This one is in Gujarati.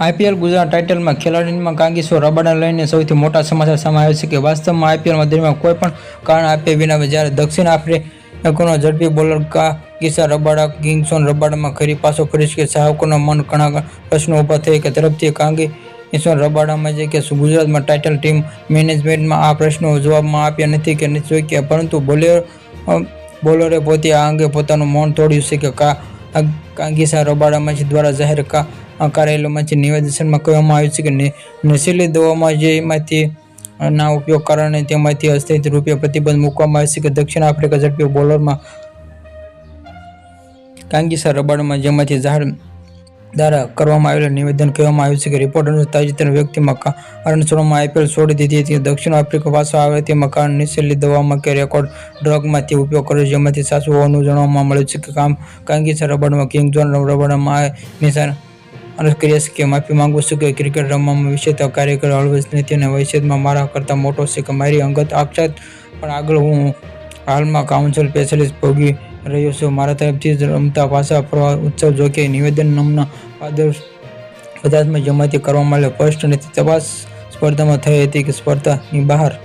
આઈપીએલ ગુજરાત ટાઇટલમાં ખેલાડીમાં કાંગીસો રબાડા લઈને સૌથી મોટા સમાચાર સામે આવ્યો છે કે વાસ્તવમાં આઈપીએલમાં દરમિયાન કોઈ પણ કારણ આપ્યા વિના જ્યારે દક્ષિણ આફ્રિકાનો ઝડપી બોલર કાગીસા રબાડા, કિંગ્સોન રબાડામાં ખરી પાછો ફરી કે ચાહકોના મન ઘણા પ્રશ્નો ઊભા થયા કે તરફથી કાંગી ઈશ્વર રબાડામાં છે કે ગુજરાતમાં ટાઇટલ ટીમ મેનેજમેન્ટમાં આ પ્રશ્નો જવાબમાં આપ્યા નથી કે નથી શક્યા, પરંતુ બોલર, બોલરે પોતે આ અંગે પોતાનું મૌન તોડ્યું છે કે કા, કાંગીસા રબાડામાં દ્વારા જાહેર કા કરાયેલુંમાંથી નિવેદનમાં કહેવામાં આવ્યું છે કે નશીલી દવામાં જે એમાંથી ના ઉપયોગ કારણે તેમાંથી અસ્થિત રૂપિયા પ્રતિબંધ મૂકવામાં આવે છે કે દક્ષિણ આફ્રિકા ઝડપી બોલરમાં કાંગીસા રબાડમાં જેમાંથી જાહેર દ્વારા કરવામાં આવેલું નિવેદન કહેવામાં આવ્યું છે કે રિપોર્ટ અનુસાર તાજેતરના વ્યક્તિમાં કારણસરોમાં આઈપીએલ છોડી દીધી હતી. દક્ષિણ આફ્રિકા પાછો આવે તેમાં કારણ નશીલી દવામાં કે રેકોર્ડ ડ્રગમાંથી ઉપયોગ કર્યો જેમાંથી સાચું હોવાનું જાણવામાં મળ્યું છે કે કામ કાંગીસા રબાડમાં કિંગ જોન રબાડમાં નિશાન અરજ કરીએ કે, માફી માંગુ છું કે ક્રિકેટ રમવામાં વિશેષ કાર્યકર હળવેશ નથી અને વૈશ્યમાં મારા કરતાં મોટો છે કે મારી અંગત આક્ષાત પણ આગળ હું હાલમાં કાઉન્સિલ સ્પેશિયલિસ્ટ ભોગી રહ્યો છું. મારા તરફથી જ રમતા પાછા ફરવા ઉત્સવ જોકે નિવેદન નમના આદર્શ પદાર્થમાં જમાતી કરવામાં આવેલ સ્પષ્ટ નથી તપાસ સ્પર્ધામાં થઈ હતી કે સ્પર્ધાની બહાર